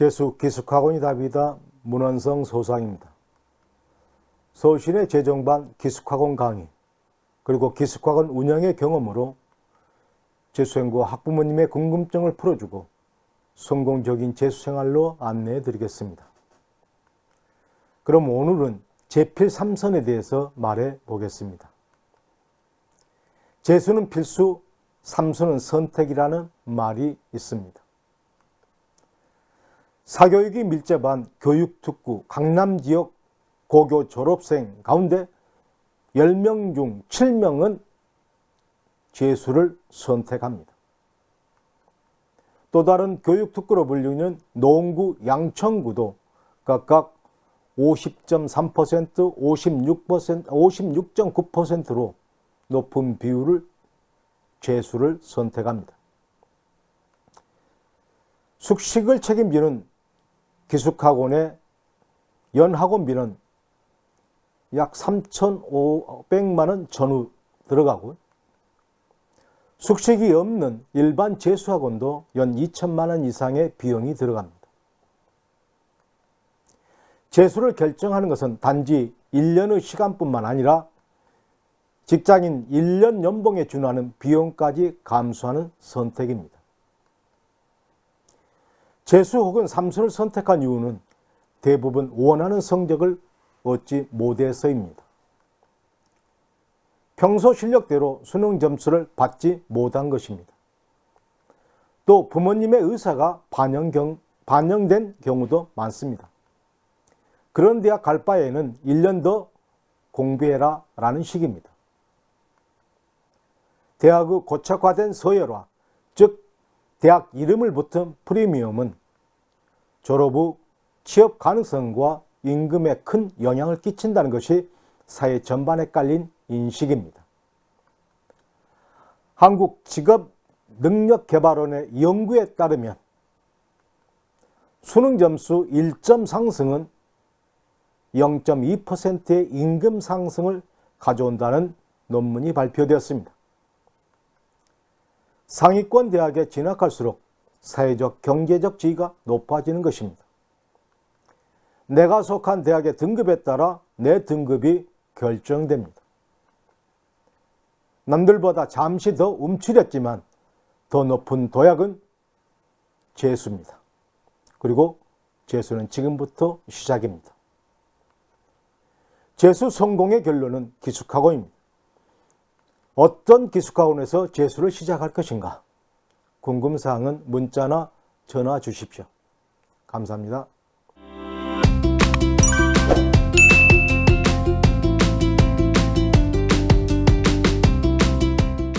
재수 기숙학원이 답이다 문원성 소상입니다. 서울시내 재정반 기숙학원 강의 그리고 기숙학원 운영의 경험으로 재수생과 학부모님의 궁금증을 풀어주고 성공적인 재수생활로 안내해 드리겠습니다. 그럼 오늘은 제필 3선에 대해서 말해 보겠습니다. 재수는 필수, 삼수는 선택이라는 말이 있습니다. 사교육이 밀접한 교육특구 강남 지역 고교 졸업생 가운데 10명 중 7명은 재수를 선택합니다. 또 다른 교육특구로 불리는 농구, 양천구도 각각 50.3%, 56%, 56.9%로 높은 비율을 재수를 선택합니다. 숙식을 책임지는 기숙학원의 연학원비는 약 3,500만 원 전후 들어가고 숙식이 없는 일반 재수학원도 연 2천만 원 이상의 비용이 들어갑니다. 재수를 결정하는 것은 단지 1년의 시간뿐만 아니라 직장인 1년 연봉에 준하는 비용까지 감수하는 선택입니다. 재수 혹은 삼수를 선택한 이유는 대부분 원하는 성적을 얻지 못해서입니다. 평소 실력대로 수능 점수를 받지 못한 것입니다. 또 부모님의 의사가 반영 반영된 경우도 많습니다. 그런 대학 갈 바에는 1년 더 공부해라 라는 식입니다. 대학의 고착화된 서열화, 즉 대학 이름을 붙은 프리미엄은 졸업 후 취업 가능성과 임금에 큰 영향을 끼친다는 것이 사회 전반에 깔린 인식입니다. 한국 직업 능력 개발원의 연구에 따르면 수능 점수 1점 상승은 0.2%의 임금 상승을 가져온다는 논문이 발표되었습니다. 상위권 대학에 진학할수록 사회적 경제적 지위가 높아지는 것입니다. 내가 속한 대학의 등급에 따라 내 등급이 결정됩니다. 남들보다 잠시 더 움츠렸지만 더 높은 도약은 재수입니다. 그리고 재수는 지금부터 시작입니다. 재수 성공의 결론은 기숙학원입니다. 어떤 기숙학원에서 재수를 시작할 것인가? 궁금사항은 문자나 전화 주십시오. 감사합니다.